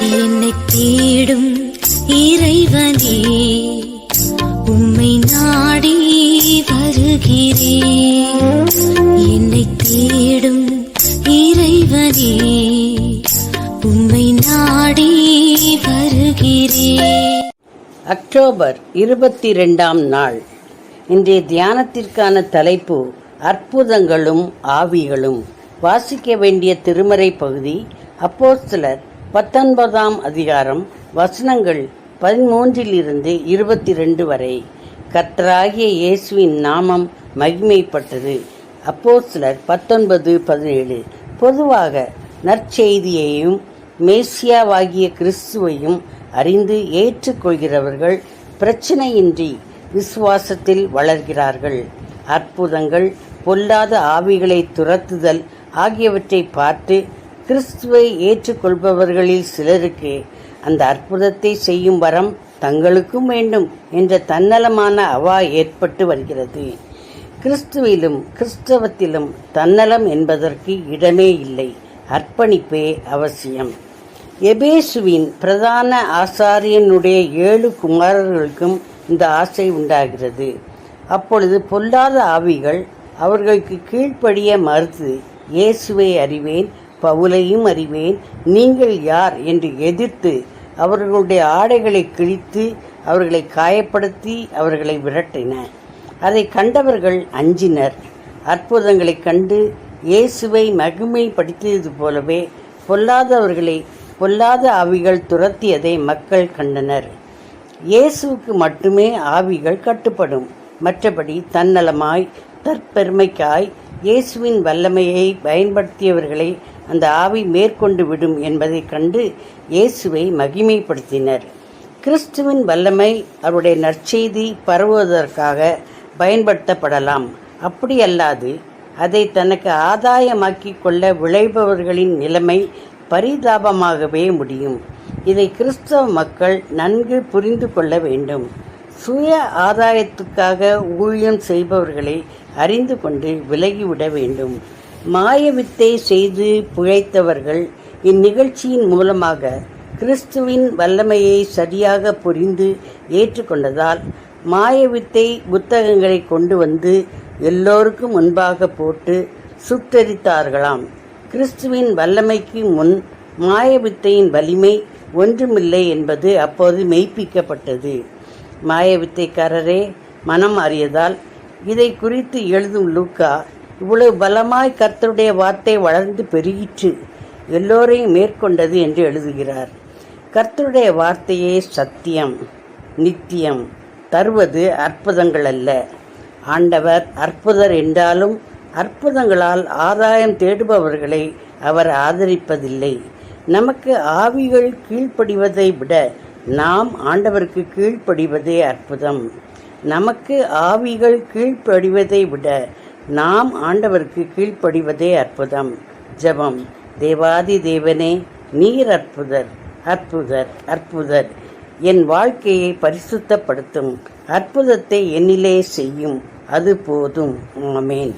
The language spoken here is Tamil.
என்னை தேடும் இறைவனே உம்மை நாடி வருகிறேன் என்னை தேடும் இறைவனே உம்மை நாடி வருகிறேன் அக்டோபர் இருபத்தி ரெண்டாம் நாள். இன்றைய தியானத்திற்கான தலைப்பு அற்புதங்களும் ஆவிகளும். வாசிக்க வேண்டிய திருமறை பகுதி அப்போஸ்தலர் பத்தொன்பதாம் அதிகாரம் வசனங்கள் பதிமூன்றிலிருந்து இருபத்தி ரெண்டு வரை. கத்தராகிய இயேசுவின் நாமம் மகிமைப்பட்டது. அப்போ சிலர் பத்தொன்பது பதினேழு. பொதுவாக நற்செய்தியையும் மேசியாவாகிய கிறிஸ்துவையும் அறிந்து ஏற்றுக்கொள்கிறவர்கள் பிரச்சனையின்றி விசுவாசத்தில் வளர்கிறார்கள். அற்புதங்கள் பொல்லாத ஆவிகளை துரத்துதல் ஆகியவற்றை பார்த்து கிறிஸ்துவை ஏற்றுக்கொள்பவர்களில் சிலருக்கு அந்த அற்புதத்தை செய்யும் வரம் தங்களுக்கும் வேண்டும் என்ற தன்னலமான அவா ஏற்பட்டு வருகிறது. கிறிஸ்துவிலும் கிறிஸ்தவத்திலும் தன்னலம் என்பதற்கு இடமே இல்லை. அர்ப்பணிப்பே அவசியம். எபேசுவின் பிரதான ஆசாரியனுடைய ஏழு குமாரர்களுக்கும் இந்த ஆசை உண்டாகிறது. அப்பொழுது பொல்லாத ஆவிகள் அவர்களுக்கு கீழ்ப்படிய மறுத்து இயேசுவை அறிவேன் பவுலையும் அறிவேன். நீங்கள் யார் என்று எதிர்த்து அவர்களுடைய ஆடைகளை கிழித்து அவர்களை காயப்படுத்தி அவர்களை விரட்டின. அதை கண்டவர்கள் அஞ்சினர். அற்புதங்களைக் கண்டு இயேசுவை மகிமைப்படுத்தியது போலவே பொல்லாதவர்களை பொல்லாத ஆவிகள் துரத்தியதை மக்கள் கண்டனர். இயேசுவுக்கு மட்டுமே ஆவிகள் கட்டுப்படும். மற்றபடி தன்னலமாய் தற்பெருமைக்காய் இயேசுவின் வல்லமையை பயன்படுத்தியவர்களை அந்த ஆவி மேற்கொண்டு விடும் என்பதைக் கண்டு இயேசுவை மகிமைப்படுத்தினர். கிறிஸ்துவின் வல்லமை அவருடைய நற்செய்தி பரவுவதற்காக பயன்படுத்தப்படலாம். அப்படியல்லாது அதை தனக்கு ஆதாயமாக்கிக் கொள்ள விளைபவர்களின் நிலைமை பரிதாபமாகவே முடியும். இதை கிறிஸ்தவ மக்கள் நன்கு புரிந்து கொள்ள வேண்டும். சுய ஆதாயத்துக்காக ஊழியம் செய்பவர்களை அறிந்து கொண்டு விலகிவிட வேண்டும். மாயவித்தை செய்து பிழைத்தவர்கள் இந்நிகழ்ச்சியின் மூலமாக கிறிஸ்துவின் வல்லமையை சரியாக புரிந்து ஏற்றுக்கொண்டதால் மாயவித்தை புத்தகங்களை கொண்டு வந்து எல்லோருக்கும் முன்பாக போட்டு சுட்டரித்தார்களாம். கிறிஸ்துவின் வல்லமைக்கு முன் மாயவித்தையின் வலிமை ஒன்றுமில்லை என்பது அப்போது மெய்ப்பிக்கப்பட்டது. மாயவித்தைக்காரரே மனம் அறியதால் இதை குறித்து எழுதும் லூக்கா இவ்வளவு பலமாய் கர்த்தருடைய வார்த்தை வளர்ந்து பெருகிற்று எல்லோரையும் மேற்கொண்டது என்று எழுதுகிறார். கர்த்தருடைய வார்த்தையே சத்தியம் நித்தியம் தருவது அற்புதங்கள் அல்ல ஆண்டவர் அற்புதர் என்றாலும் அற்புதங்களால் ஆதாயம் தேடுபவர்களை அவர் ஆதரிப்பதில்லை. நமக்கு ஆவிகள் கீழ்ப்படிவதை விட நாம் ஆண்டவருக்கு கீழ்ப்படிவதே அற்புதம். நமக்கு ஆவிகள் கீழ்ப்படிவதை விட நாம் ஆண்டவருக்கு கீழ்ப்படிவதே அற்புதம். ஜெபம். தேவாதி தேவனே நீர் அற்புதர் அற்புதர் அற்புதர். என் வாழ்க்கையை பரிசுத்தப்படுத்தும். அற்புதத்தை என்னிலே செய்யும். அது போதும். ஆமேன்.